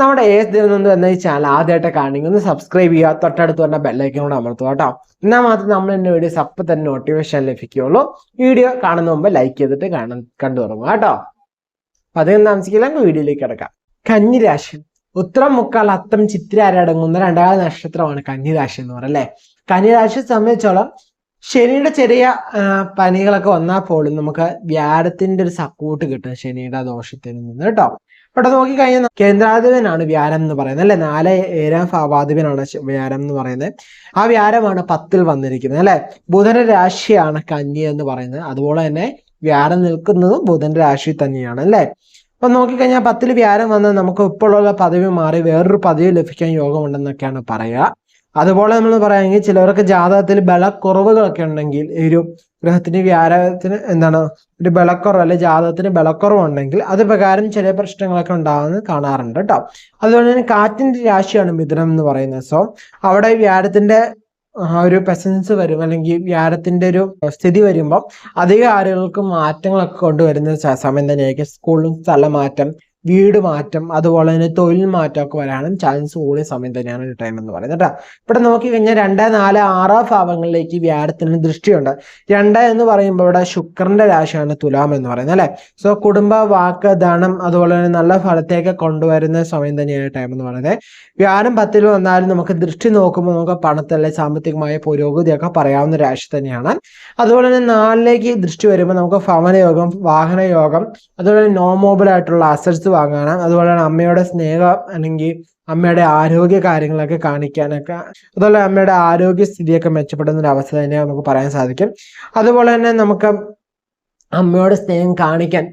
നമ്മുടെ ഏസ് ദിവസം എന്ന ഈ ചാനൽ ആദ്യമായിട്ട് കാണണമെങ്കിൽ ഒന്ന് സബ്സ്ക്രൈബ് ചെയ്യുക. തൊട്ടടുത്ത് വരുന്ന ബെല്ലൈക്കൻ കൂടെ അമർത്തുക കേട്ടോ. എന്നാൽ മാത്രം നമ്മൾ എന്റെ വീഡിയോസ് അപ്പം തന്നെ നോട്ടിഫിക്കേഷൻ ലഭിക്കുകയുള്ളൂ. വീഡിയോ കാണുന്ന മുമ്പ് ലൈക്ക് ചെയ്തിട്ട് കാണാൻ കണ്ടു തുടങ്ങുക കേട്ടോ. അപ്പൊ അധികം താമസിക്കില്ല വീഡിയോയിലേക്ക് കിടക്കാം. കന്നിരാശി. ഉത്തരം മുക്കാൽ അത്തം ചിത്തിര അടങ്ങുന്ന രണ്ടാമത് നക്ഷത്രമാണ് കന്നിരാശി എന്ന് പറയുന്നത് അല്ലേ? കന്നിരാശിയെ സംബന്ധിച്ചോളം ശനിയുടെ ചെറിയ പനികളൊക്കെ വന്നാൽ പോലും നമുക്ക് വ്യാഴത്തിന്റെ ഒരു സപ്പോർട്ട് കിട്ടും ശനിയുടെ ദോഷത്തിൽ നിന്ന് കേട്ടോ. ഇവിടെ നോക്കിക്കഴിഞ്ഞാൽ കേന്ദ്രാധിപനാണ് വ്യാരം എന്ന് പറയുന്നത് അല്ലെ? നാല് ഏഴാം ഭാവാധിപനാണ് വ്യാരം എന്ന് പറയുന്നത്. ആ വ്യാരമാണ് പത്തിൽ വന്നിരിക്കുന്നത് അല്ലെ? ബുധന രാശിയാണ് കന്നി എന്ന് പറയുന്നത്. അതുപോലെ തന്നെ വ്യാരം നിൽക്കുന്നതും ബുധന്റെ രാശി തന്നെയാണ് അല്ലെ? അപ്പൊ നോക്കിക്കഴിഞ്ഞാൽ പത്തിൽ വ്യാരം വന്നാൽ നമുക്ക് ഇപ്പോഴുള്ള പദവി മാറി വേറൊരു പദവി ലഭിക്കാൻ യോഗമുണ്ടെന്നൊക്കെയാണ് പറയുക. അതുപോലെ നമ്മൾ പറയുകയാണെങ്കിൽ ചിലവർക്ക് ജാതകത്തിൽ ബലക്കുറവുകളൊക്കെ ഉണ്ടെങ്കിൽ ഒരു ഗ്രഹത്തിന് വ്യാരത്തിന് എന്താണ് ഒരു ബലക്കുറവ് അല്ലെ ജാതകത്തിന് ബലക്കുറവ് ഉണ്ടെങ്കിൽ അത് പ്രകാരം ചില പ്രശ്നങ്ങളൊക്കെ ഉണ്ടാകുന്നത് കാണാറുണ്ട് കേട്ടോ. അതുപോലെ തന്നെ കാറ്റിന്റെ രാശിയാണ് മിഥുനം എന്ന് പറയുന്നത്. സോ അവിടെ വ്യാരത്തിന്റെ ഒരു പെസൻസ് വരും അല്ലെങ്കിൽ വ്യാരത്തിന്റെ ഒരു സ്ഥിതി വരുമ്പോൾ അധിക ആളുകൾക്ക് മാറ്റങ്ങളൊക്കെ കൊണ്ടുവരുന്ന സമയം തന്നെയായിരിക്കും. സ്കൂളിലും സ്ഥലമാറ്റം വീട് മാറ്റം അതുപോലെ തന്നെ തൊഴിൽ മാറ്റമൊക്കെ വരാനും ചാൻസ് കൂടിയ സമയം തന്നെയാണ് ഒരു ടൈം എന്ന് പറയുന്നത് കേട്ടോ. ഇവിടെ നോക്കി കഴിഞ്ഞാൽ രണ്ട് നാല് ആറാം ഭാവങ്ങളിലേക്ക് വ്യാഴത്തിന് ദൃഷ്ടിയുണ്ട്. രണ്ട് എന്ന് പറയുമ്പോൾ ഇവിടെ ശുക്രന്റെ രാശിയാണ് തുലാം എന്ന് പറയുന്നത് അല്ലെ? സോ കുടുംബ വാക്ക് ധനം അതുപോലെ തന്നെ നല്ല ഫലത്തേക്ക് കൊണ്ടുവരുന്ന സമയം തന്നെയാണ് ടൈം എന്ന് പറയുന്നത്. വ്യാഴം പത്തിൽ വന്നാലും നമുക്ക് ദൃഷ്ടി നോക്കുമ്പോൾ നമുക്ക് പണത്തിലെ സാമ്പത്തികമായ പുരോഗതിയൊക്കെ പറയാവുന്ന രാശി തന്നെയാണ്. അതുപോലെ തന്നെ നാലിലേക്ക് ദൃഷ്ടി വരുമ്പോൾ നമുക്ക് ഭവനയോഗം വാഹനയോഗം അതുപോലെ തന്നെ നോ മൊബൈൽ ആയിട്ടുള്ള അസറ്റ്സ് വാങ്ങാനും അതുപോലെ തന്നെ അമ്മയുടെ സ്നേഹം അല്ലെങ്കിൽ അമ്മയുടെ ആരോഗ്യ കാര്യങ്ങളൊക്കെ കാണിക്കാനൊക്കെ അതുപോലെ അമ്മയുടെ ആരോഗ്യസ്ഥിതിയൊക്കെ മെച്ചപ്പെടുന്ന ഒരു അവസ്ഥ തന്നെ നമുക്ക് പറയാൻ സാധിക്കും. അതുപോലെ തന്നെ നമുക്ക് അമ്മയുടെ സ്നേഹം കാണിക്കാൻ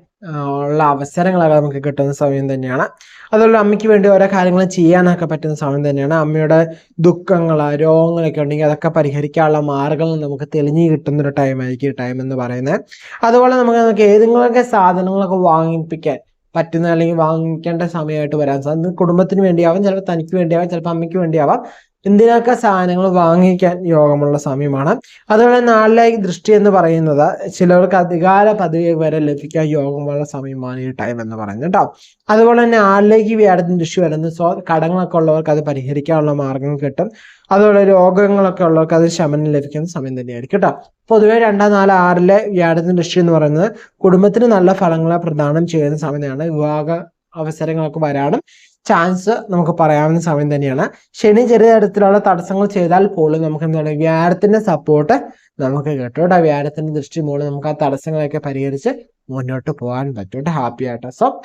ഉള്ള അവസരങ്ങളൊക്കെ നമുക്ക് കിട്ടുന്ന സമയം തന്നെയാണ്. അതുപോലെ അമ്മയ്ക്ക് വേണ്ടി ഓരോ കാര്യങ്ങൾ ചെയ്യാനൊക്കെ പറ്റുന്ന സമയം തന്നെയാണ്. അമ്മയുടെ ദുഃഖങ്ങൾ രോഗങ്ങളൊക്കെ ഉണ്ടെങ്കിൽ അതൊക്കെ പരിഹരിക്കാനുള്ള മാർഗങ്ങൾ നമുക്ക് തെളിഞ്ഞു കിട്ടുന്ന ഒരു ടൈമായിരിക്കും ടൈം എന്ന് പറയുന്നത്. അതുപോലെ നമുക്ക് നമുക്ക് ഏതെങ്കിലുമൊക്കെ സാധനങ്ങളൊക്കെ വാങ്ങിപ്പിക്കാൻ പറ്റുന്ന അല്ലെങ്കിൽ വാങ്ങിക്കേണ്ട സമയമായിട്ട് വരാൻ സാധിക്കും കുടുംബത്തിന് വേണ്ടിയാവാം ചിലപ്പോൾ തനിക്ക് വേണ്ടിയാവാം ചിലപ്പോൾ അമ്മയ്ക്ക് വേണ്ടിയാവാം. എന്തിനൊക്കെ സാധനങ്ങൾ വാങ്ങിക്കാൻ യോഗമുള്ള സമയമാണ്. അതുപോലെ നാളിലേക്ക് ദൃഷ്ടി എന്ന് പറയുന്നത് ചിലർക്ക് അധികാര പദവി വരെ ലഭിക്കാൻ യോഗമുള്ള സമയമാണ് ഈ ടൈം എന്ന് പറയുന്നത് കേട്ടോ. അതുപോലെ തന്നെ ആളിലേക്ക് വ്യാഴത്തിന് ദൃഷ്ടി വരുന്നത് സോ കടങ്ങളൊക്കെ ഉള്ളവർക്ക് അത് പരിഹരിക്കാനുള്ള മാർഗങ്ങൾ കിട്ടും. അതുപോലെ രോഗങ്ങളൊക്കെ ഉള്ളവർക്ക് അത് ശമനം ലഭിക്കുന്ന സമയം തന്നെയായിരിക്കും കേട്ടോ. പൊതുവേ രണ്ടാം നാല് ആറിലെ വ്യാഴത്തിന് ദൃഷ്ടി എന്ന് പറയുന്നത് കുടുംബത്തിന് നല്ല ഫലങ്ങളെ പ്രദാനം ചെയ്യുന്ന സമയമാണ്. വിവാഹ അവസരങ്ങളൊക്കെ വരാനും ചാൻസ് നമുക്ക് പറയാവുന്ന സമയം തന്നെയാണ്. ശനി ചെറിയ തരത്തിലുള്ള തടസ്സങ്ങൾ ചെയ്താൽ പോലും നമുക്ക് എന്താണ് വ്യാഴത്തിന്റെ സപ്പോർട്ട് നമുക്ക് കിട്ടും കേട്ടോ. വ്യാഴത്തിന്റെ ദൃഷ്ടി മൂലം നമുക്ക് ആ തടസ്സങ്ങളൊക്കെ പരിഹരിച്ച് മുന്നോട്ട് പോകാൻ പറ്റും ഹാപ്പി ആയിട്ട്. സോ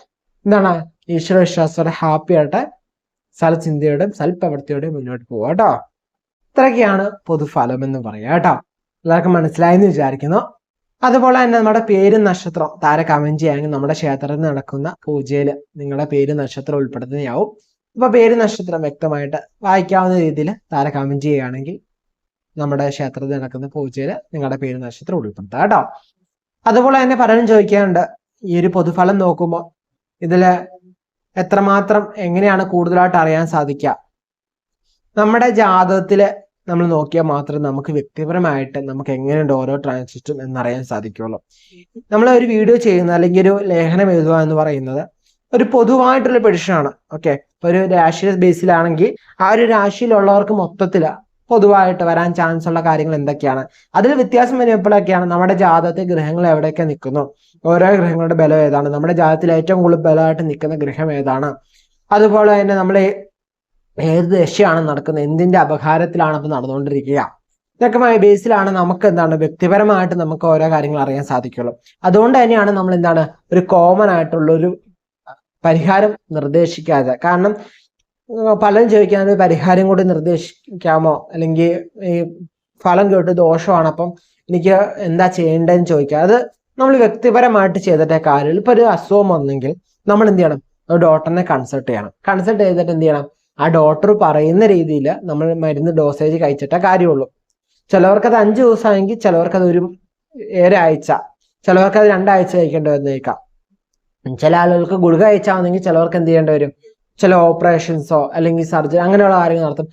എന്താണ്? ഈശ്വര വിശ്വാസത്തോടെ ഹാപ്പി ആയിട്ട് സൽചിന്തയോടെയും സൽപ്രവൃത്തിയോടെയും മുന്നോട്ട് പോവാം കേട്ടോ. ഇത്രയൊക്കെയാണ് പൊതുഫലം എന്ന് പറയാം കേട്ടോ. എല്ലാവർക്കും മനസ്സിലായെന്ന് വിചാരിക്കുന്നു. അതുപോലെ തന്നെ നമ്മുടെ പേരും നക്ഷത്രം താര കമന്റ് ചെയ്യാമെങ്കിൽ നമ്മുടെ ക്ഷേത്രത്തിൽ നടക്കുന്ന പൂജയിൽ നിങ്ങളുടെ പേര് നക്ഷത്രം ഉൾപ്പെടുത്തുന്നതാവും. ഇപ്പൊ പേര് നക്ഷത്രം വ്യക്തമായിട്ട് വായിക്കാവുന്ന രീതിയിൽ താര കമന്റ് ചെയ്യുകയാണെങ്കിൽ നമ്മുടെ ക്ഷേത്രത്തിൽ നടക്കുന്ന പൂജയിൽ നിങ്ങളുടെ പേര് നക്ഷത്രം ഉൾപ്പെടുത്തുക കേട്ടോ. അതുപോലെ തന്നെ പലരും ചോദിക്കാറുണ്ട് ഈ ഒരു പൊതുഫലം നോക്കുമ്പോൾ ഇതിൽ എത്രമാത്രം എങ്ങനെയാണ് കൂടുതലായിട്ട് അറിയാൻ സാധിക്കുക? നമ്മുടെ ജാതകത്തിൽ നമ്മൾ നോക്കിയാൽ മാത്രമേ നമുക്ക് വ്യക്തിപരമായിട്ട് നമുക്ക് എങ്ങനെയുണ്ട് ഓരോ ട്രാൻസിസ്റ്റും എന്നറിയാൻ സാധിക്കുള്ളൂ. നമ്മൾ ഒരു വീഡിയോ ചെയ്യുന്ന അല്ലെങ്കിൽ ഒരു ലേഖനം എഴുതുക എന്ന് പറയുന്നത് ഒരു പൊതുവായിട്ടുള്ള പെഡിഷനാണ് ഓക്കെ ഒരു രാശി ബേസിലാണെങ്കിൽ ആ ഒരു രാശിയിലുള്ളവർക്ക് മൊത്തത്തിൽ പൊതുവായിട്ട് വരാൻ ചാൻസ് ഉള്ള കാര്യങ്ങൾ എന്തൊക്കെയാണ്? അതിൽ വ്യത്യാസം വരുമ്പോഴൊക്കെയാണ് നമ്മുടെ ജാതകത്തെ ഗ്രഹങ്ങൾ എവിടെയൊക്കെ നിൽക്കുന്നു? ഓരോ ഗ്രഹങ്ങളുടെ ബലം ഏതാണ്? നമ്മുടെ ജാതകത്തിൽ ഏറ്റവും കൂടുതൽ ബലമായിട്ട് നിൽക്കുന്ന ഗ്രഹം ഏതാണ്? അതുപോലെ തന്നെ നമ്മൾ ഏത് ദശയാണ് നടക്കുന്നത്? എന്തിന്റെ അപകാരത്തിലാണ് ഇപ്പൊ നടന്നുകൊണ്ടിരിക്കുക? ഇതൊക്കെ ബേസിലാണ് നമുക്ക് എന്താണ് വ്യക്തിപരമായിട്ട് നമുക്ക് ഓരോ കാര്യങ്ങൾ അറിയാൻ സാധിക്കുള്ളൂ. അതുകൊണ്ട് തന്നെയാണ് നമ്മൾ എന്താണ് ഒരു കോമൺ ആയിട്ടുള്ള ഒരു പരിഹാരം നിർദ്ദേശിക്കാതെ. കാരണം പലരും ചോദിക്കാൻ പരിഹാരം കൂടി നിർദ്ദേശിക്കാമോ? അല്ലെങ്കിൽ ഈ ഫലം കേട്ട് ദോഷമാണ്. അപ്പം എനിക്ക് എന്താ ചെയ്യേണ്ടതെന്ന് ചോദിക്കുക. അത് നമ്മൾ വ്യക്തിപരമായിട്ട് ചെയ്തിട്ടേ കാര്യമുള്ളൂ. ഇപ്പൊ ഒരു അസുഖം വന്നെങ്കിൽ നമ്മൾ എന്ത് ചെയ്യണം? ഡോക്ടറിനെ കൺസൾട്ട് ചെയ്യണം. കൺസൾട്ട് ചെയ്തിട്ട് എന്ത് ചെയ്യണം? ആ ഡോക്ടർ പറയുന്ന രീതിയിൽ നമ്മൾ മരുന്ന് ഡോസേജ് കഴിച്ചിട്ടേ കാര്യമുള്ളൂ. ചിലവർക്ക് അത് അഞ്ച് ദിവസമാണെങ്കിൽ ചിലവർക്ക് അത് ഒരു ഒരാഴ്ച ചിലവർക്ക് അത് രണ്ടാഴ്ച കഴിക്കേണ്ടി വന്നേക്കാം. ചില ആളുകൾക്ക് ഗുളിക കഴിച്ചാണെങ്കിൽ ചിലവർക്ക് എന്ത് ചെയ്യേണ്ടി വരും? ചില ഓപ്പറേഷൻസോ അല്ലെങ്കിൽ സർജറി അങ്ങനെയുള്ള കാര്യങ്ങൾ നടത്തും.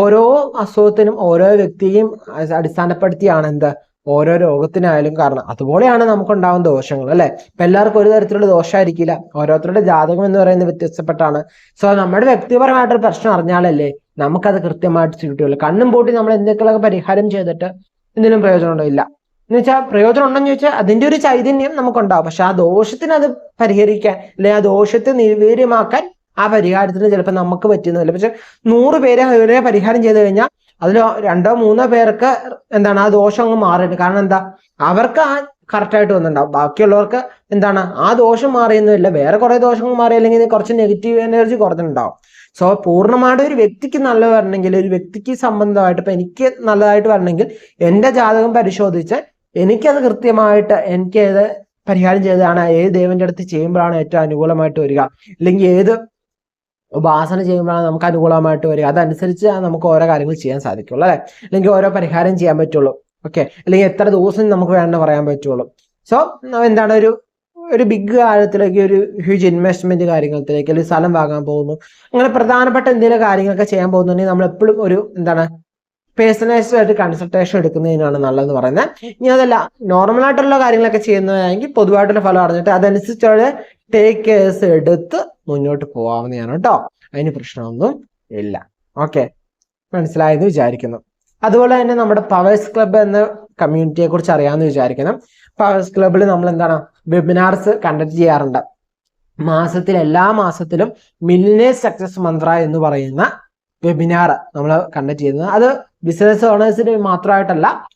ഓരോ അസുഖത്തിനും ഓരോ വ്യക്തിയും അടിസ്ഥാനപ്പെടുത്തിയാണ് എന്ത്? ഓരോ രോഗത്തിനായാലും കാരണം. അതുപോലെയാണ് നമുക്കുണ്ടാവുന്ന ദോഷങ്ങൾ അല്ലെ? ഇപ്പൊ എല്ലാവർക്കും ഒരു തരത്തിലുള്ള ദോഷമായിരിക്കില്ല ഓരോരുത്തരുടെ ജാതകം എന്ന് പറയുന്നത് വ്യത്യസ്തപ്പെട്ടാണ് സോ നമ്മുടെ വ്യക്തിപരമായിട്ടൊരു പ്രശ്നം അറിഞ്ഞാലല്ലേ നമുക്കത് കൃത്യമായിട്ട് കിട്ടുള്ളൂ കണ്ണും പൂട്ടി നമ്മൾ എന്തൊക്കെയുള്ള പരിഹാരം ചെയ്തിട്ട് എന്തെങ്കിലും പ്രയോജനമുണ്ടോ? ഇല്ല. എന്ന് വെച്ചാൽ പ്രയോജനം ഉണ്ടെന്ന് ചോദിച്ചാൽ അതിന്റെ ഒരു ചൈതന്യം നമുക്കുണ്ടാവും. പക്ഷെ ആ ദോഷത്തിന് അത് പരിഹരിക്കാൻ അല്ലെങ്കിൽ ആ ദോഷത്തെ നിർവീര്യമാക്കാൻ ആ പരിഹാരത്തിന് ചിലപ്പോൾ നമുക്ക് പറ്റുന്നില്ല പക്ഷെ നൂറ് പേരെ ഒരേ പരിഹാരം ചെയ്ത് കഴിഞ്ഞാൽ അതിൽ രണ്ടോ മൂന്നോ പേർക്ക് എന്താണ് ആ ദോഷം അങ്ങ് മാറിയിട്ട് കാരണം എന്താ? അവർക്ക് ആ കറക്റ്റായിട്ട് വന്നിട്ടുണ്ടാവും. ബാക്കിയുള്ളവർക്ക് എന്താണ്? ആ ദോഷം മാറിയൊന്നുമില്ല. വേറെ കുറെ ദോഷങ്ങൾ മാറി അല്ലെങ്കിൽ കുറച്ച് നെഗറ്റീവ് എനർജി കുറഞ്ഞിട്ടുണ്ടാവും. സോ പൂർണമായിട്ട് ഒരു വ്യക്തിക്ക് നല്ല വരണമെങ്കിൽ ഒരു വ്യക്തിക്ക് സംബന്ധമായിട്ട് ഇപ്പൊ എനിക്ക് നല്ലതായിട്ട് വരണമെങ്കിൽ എന്റെ ജാതകം പരിശോധിച്ച് എനിക്കത് കൃത്യമായിട്ട് എനിക്ക് ഏത് പരിഹാരം ചെയ്തതാണ് ഏത് ദൈവന്റെ അടുത്ത് ചെയ്യുമ്പോഴാണ് ഏറ്റവും അനുകൂലമായിട്ട് വരിക. അല്ലെങ്കിൽ ഏത് ഉപാസന ചെയ്യുമ്പോഴാണ് നമുക്ക് അനുകൂലമായിട്ട് വരിക. അതനുസരിച്ച് നമുക്ക് ഓരോ കാര്യങ്ങൾ ചെയ്യാൻ സാധിക്കുള്ളൂ അല്ലെ? അല്ലെങ്കിൽ ഓരോ പരിഹാരം ചെയ്യാൻ പറ്റുള്ളൂ. ഓക്കെ? അല്ലെങ്കിൽ എത്ര ദിവസം നമുക്ക് വേണ്ട പറയാൻ പറ്റുള്ളൂ. സോ എന്താണ് ഒരു ഒരു ബിഗ് കാര്യത്തിലേക്ക് ഒരു ഹ്യൂജ് ഇൻവെസ്റ്റ്മെന്റ് കാര്യങ്ങളിലേക്ക് അല്ലെങ്കിൽ സ്ഥലം വാങ്ങാൻ പോകുന്നു. അങ്ങനെ പ്രധാനപ്പെട്ട എന്തെങ്കിലും കാര്യങ്ങളൊക്കെ ചെയ്യാൻ പോകുന്നുണ്ടെങ്കിൽ നമ്മൾ എപ്പോഴും ഒരു എന്താണ് പേഴ്സണലൈസ്ഡ് ആയിട്ട് കൺസൾട്ടേഷൻ എടുക്കുന്നതിനാണ് നല്ലതെന്ന് പറയുന്നത്. ഇനി അതല്ല നോർമൽ ആയിട്ടുള്ള കാര്യങ്ങളൊക്കെ ചെയ്യുന്നതാണെങ്കിൽ പൊതുവായിട്ടുള്ള ഫലം അറിഞ്ഞിട്ട് അതനുസരിച്ചുള്ള ടേക്ക് കേസ് എടുത്ത് മുന്നോട്ട് പോവാമെന്നാണ് കേട്ടോ അതിന് പ്രശ്നമൊന്നും ഇല്ല. ഓക്കെ മനസ്സിലായെന്ന് വിചാരിക്കുന്നു. അതുപോലെ തന്നെ നമ്മുടെ പവേഴ്സ് ക്ലബ്ബ് എന്ന കമ്മ്യൂണിറ്റിയെ കുറിച്ച് അറിയാമെന്ന് വിചാരിക്കണം പവേഴ്സ് ക്ലബ്ബിൽ നമ്മൾ എന്താണ്? വെബിനാർസ് കണ്ടക്ട് ചെയ്യാറുണ്ട്. മാസത്തിൽ എല്ലാ മാസത്തിലും മില്ലിനേഴ്സ് സക്സസ് മന്ത്ര എന്ന് പറയുന്ന വെബിനാർ നമ്മൾ കണ്ടക്ട് ചെയ്യുന്നത്. അത് ബിസിനസ് ഓണേഴ്സിന് മാത്രമായിട്ടല്ല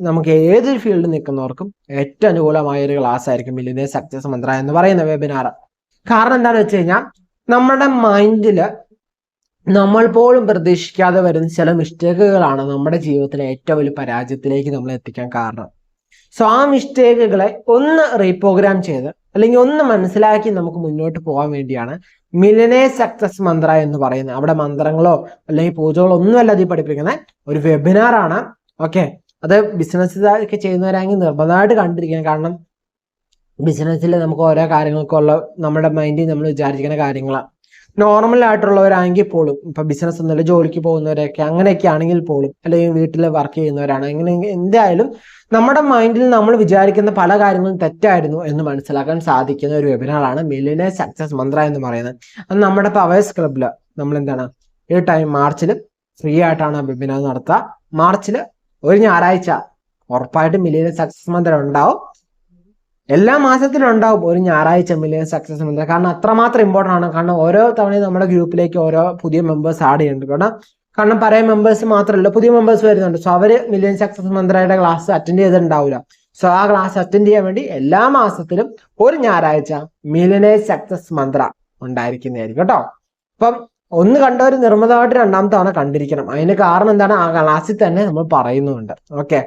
നമുക്ക് ഏത് ഫീൽഡിൽ നിൽക്കുന്നവർക്കും ഏറ്റവും അനുകൂലമായ ഒരു ക്ലാസ് ആയിരിക്കും ഇല്ലേ സക്സസ് മന്ത്ര എന്ന് പറയുന്ന വെബിനാർ കാരണം എന്താണെന്ന് വെച്ച് കഴിഞ്ഞാൽ നമ്മുടെ മൈൻഡിൽ നമ്മൾ പോലും പ്രതീക്ഷിക്കാതെ വരുന്ന ചില മിസ്റ്റേക്കുകളാണ് നമ്മുടെ ജീവിതത്തിലെ ഏറ്റവും വലിയ പരാജയത്തിലേക്ക് നമ്മൾ എത്തിക്കാൻ കാരണം. സോ ആ മിസ്റ്റേക്കുകളെ ഒന്ന് റീപ്രോഗ്രാം ചെയ്ത് അല്ലെങ്കിൽ ഒന്ന് മനസ്സിലാക്കി നമുക്ക് മുന്നോട്ട് പോകാൻ വേണ്ടിയാണ് മിലനേ സക്സസ് മന്ത്ര എന്ന് പറയുന്നത്. അവിടെ മന്ത്രങ്ങളോ അല്ലെങ്കിൽ പൂജകളോ ഒന്നുമല്ല അല്ലാതെ പഠിപ്പിക്കുന്ന ഒരു വെബിനാർ ആണ്. ഓക്കെ അത് ബിസിനസ് ഒക്കെ ചെയ്യുന്നവരാണെങ്കിൽ നിർബന്ധമായിട്ട് കണ്ടിരിക്കണം. കാരണം ബിസിനസ്സിൽ നമുക്ക് ഓരോ കാര്യങ്ങൾക്കുള്ള നമ്മുടെ മൈൻഡിൽ നമ്മൾ വിചാരിക്കുന്ന കാര്യങ്ങളാണ് നോർമൽ ആയിട്ടുള്ളവരാണെങ്കിൽ പോലും ഇപ്പൊ ബിസിനസ് ഒന്നുമില്ല ജോലിക്ക് പോകുന്നവരൊക്കെ അങ്ങനെയൊക്കെ ആണെങ്കിൽ പോലും അല്ലെങ്കിൽ വീട്ടിൽ വർക്ക് ചെയ്യുന്നവരാണ് അങ്ങനെ എന്തായാലും നമ്മുടെ മൈൻഡിൽ നമ്മൾ വിചാരിക്കുന്ന പല കാര്യങ്ങളും തെറ്റായിരുന്നു എന്ന് മനസ്സിലാക്കാൻ സാധിക്കുന്ന ഒരു വെബിനാറാണ് മില്ലിനെ സക്സസ് മന്ത്ര എന്ന് പറയുന്നത്. അത് നമ്മുടെ പവേഴ്സ് ക്ലബിൽ നമ്മൾ എന്താണ് ഈ ടൈം മാർച്ചിൽ ഫ്രീ ആയിട്ടാണ് വെബിനാർ നടത്തുക. മാർച്ചിൽ ഒരു ഞായറാഴ്ച. ഉറപ്പായിട്ടും മില്ലിയൻ സക്സസ് മന്ത്ര ഉണ്ടാവും. എല്ലാ മാസത്തിലും ഉണ്ടാവും ഒരു ഞായറാഴ്ച മില്ലിയൻ സക്സസ് മന്ത്ര കാരണം അത്രമാത്രം ഇമ്പോർട്ടന്റ് ആണ്. കാരണം ഓരോ തവണയും നമ്മുടെ ഗ്രൂപ്പിലേക്ക് ഓരോ പുതിയ മെമ്പേഴ്സ് ആഡ് ചെയ്യുന്നുണ്ട്. കാരണം കാരണം പഴയ മെമ്പേഴ്സ് മാത്രമല്ല പുതിയ മെമ്പേഴ്സ് വരുന്നുണ്ട്. സോ അവർ മില്യൻ സക്സസ് മന്ത്രയുടെ ക്ലാസ് അറ്റൻഡ് ചെയ്തിട്ടുണ്ടാവില്ല. സോ ആ ക്ലാസ് അറ്റൻഡ് ചെയ്യാൻ വേണ്ടി എല്ലാ മാസത്തിലും ഒരു ഞായറാഴ്ച മില്യനെ സക്സസ് മന്ത്ര ഉണ്ടായിരിക്കുന്നതായിരിക്കും കേട്ടോ. അപ്പം ഒന്ന് കണ്ടവർ നിർമ്മിതമായിട്ട് രണ്ടാമത്തെ തവണ കണ്ടിരിക്കണം. അതിന് കാരണം എന്താണ്? ആ ക്ലാസ്സിൽ തന്നെ നമ്മൾ പറയുന്നുണ്ട്. ഓക്കെ.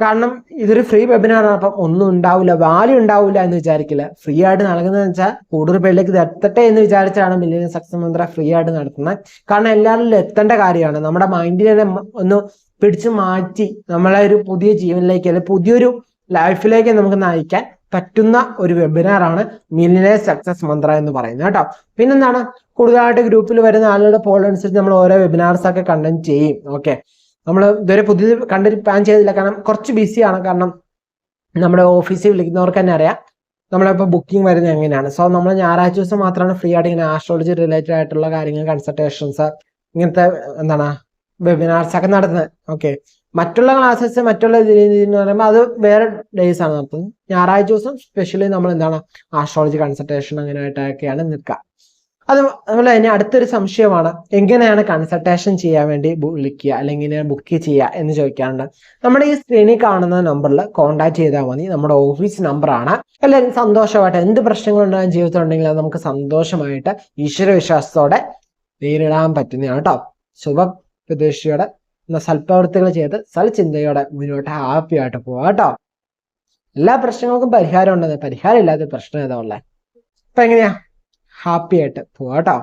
കാരണം ഇതൊരു ഫ്രീ വെബിനാറാണ് അപ്പം ഒന്നും ഉണ്ടാവില്ല വാല്യൂ ഉണ്ടാവില്ല എന്ന് വിചാരിക്കില്ല. ഫ്രീ ആയിട്ട് നൽകുന്നതെന്ന് വെച്ചാൽ കൂടുതൽ പേരിലേക്ക് ഇത് എത്തട്ടെ എന്ന് വിചാരിച്ചാണ് മില്ലിയൻ സക്സസ് മന്ത്ര ഫ്രീ ആയിട്ട് നടത്തുന്നത്. കാരണം എല്ലാവരിലും എത്തേണ്ട കാര്യമാണ്. നമ്മുടെ മൈൻഡിനെ ഒന്ന് പിടിച്ചു മാറ്റി നമ്മളെ ഒരു പുതിയ ജീവനിലേക്ക് അല്ലെങ്കിൽ പുതിയൊരു ലൈഫിലേക്ക് നമുക്ക് നയിക്കാൻ പറ്റുന്ന ഒരു വെബിനാറാണ് മില്ലിയൻ സക്സസ് മന്ത്ര എന്ന് പറയുന്നത്. കേട്ടോ. പിന്നെന്താണ്? കൂടുതലായിട്ട് ഗ്രൂപ്പിൽ വരുന്ന ആളുകളുടെ പോൾ അനുസരിച്ച് നമ്മൾ ഓരോ വെബിനാർസ് ഒക്കെ കണ്ടന്റ് ചെയ്യും. ഓക്കെ നമ്മൾ ഇതുവരെ പുതിയത് കണ്ടന്റ് പ്ലാൻ ചെയ്തില്ല. കാരണം കുറച്ച് ബിസിയാണ് കാരണം നമ്മുടെ ഓഫീസിൽ വിളിക്കുന്നവർക്ക് തന്നെ അറിയാം. നമ്മളിപ്പോൾ ബുക്കിംഗ് വരുന്നത് എങ്ങനെയാണ്. സോ നമ്മൾ ഞായറാഴ്ച ദിവസം മാത്രമാണ് ഫ്രീ ആയിട്ട് ഇങ്ങനെ ആസ്ട്രോളജി റിലേറ്റഡ് ആയിട്ടുള്ള കാര്യങ്ങൾ കൺസൾട്ടേഷൻസ് ഇങ്ങനത്തെ എന്താണ് വെബിനാർസ് ഒക്കെ നടത്തുന്നത്. ഓക്കെ മറ്റുള്ള ക്ലാസ്സസ് മറ്റുള്ള എന്ന് പറയുമ്പോൾ അത് വേറെ ഡേയ്സ് ആണ്. നടത്തുന്നത് ഞായറാഴ്ച ദിവസം സ്പെഷ്യലി നമ്മൾ എന്താണ് ആസ്ട്രോളജി കൺസൾട്ടേഷൻ അങ്ങനെയായിട്ടൊക്കെയാണ് നിൽക്കുക. അത് അതുപോലെ തന്നെ അടുത്തൊരു സംശയമാണ്. എങ്ങനെയാണ് കൺസൾട്ടേഷൻ ചെയ്യാൻ വേണ്ടി വിളിക്കുക? അല്ലെങ്കിൽ ബുക്ക് ചെയ്യുക എന്ന് ചോദിക്കാറുണ്ട്. നമ്മുടെ ഈ സ്ക്രീനിൽ കാണുന്ന നമ്പറിൽ കോൺടാക്ട് ചെയ്താൽ മതി. നമ്മുടെ ഓഫീസ് നമ്പറാണ് എല്ലാവരും സന്തോഷമായിട്ട് എന്ത് പ്രശ്നങ്ങളുണ്ടാകും ജീവിതത്തിലുണ്ടെങ്കിൽ അത് നമുക്ക് സന്തോഷമായിട്ട് ഈശ്വരവിശ്വാസത്തോടെ നേരിടാൻ പറ്റുന്നതാണ് കേട്ടോ. ശുഭ പ്രതീക്ഷയോടെ. സൽപ്രവൃത്തികൾ ചെയ്ത് സൽചിന്തയോടെ മുന്നോട്ട് ഹാപ്പി ആയിട്ട് പോവാം കേട്ടോ. എല്ലാ പ്രശ്നങ്ങൾക്കും പരിഹാരം ഉണ്ടെന്ന് പരിഹാരം ഇല്ലാത്ത പ്രശ്നം ഏതാ ഉള്ളത് അപ്പൊ എങ്ങനെയാ? ഹാപ്പി ആയിട്ട് പോവാം കേട്ടോ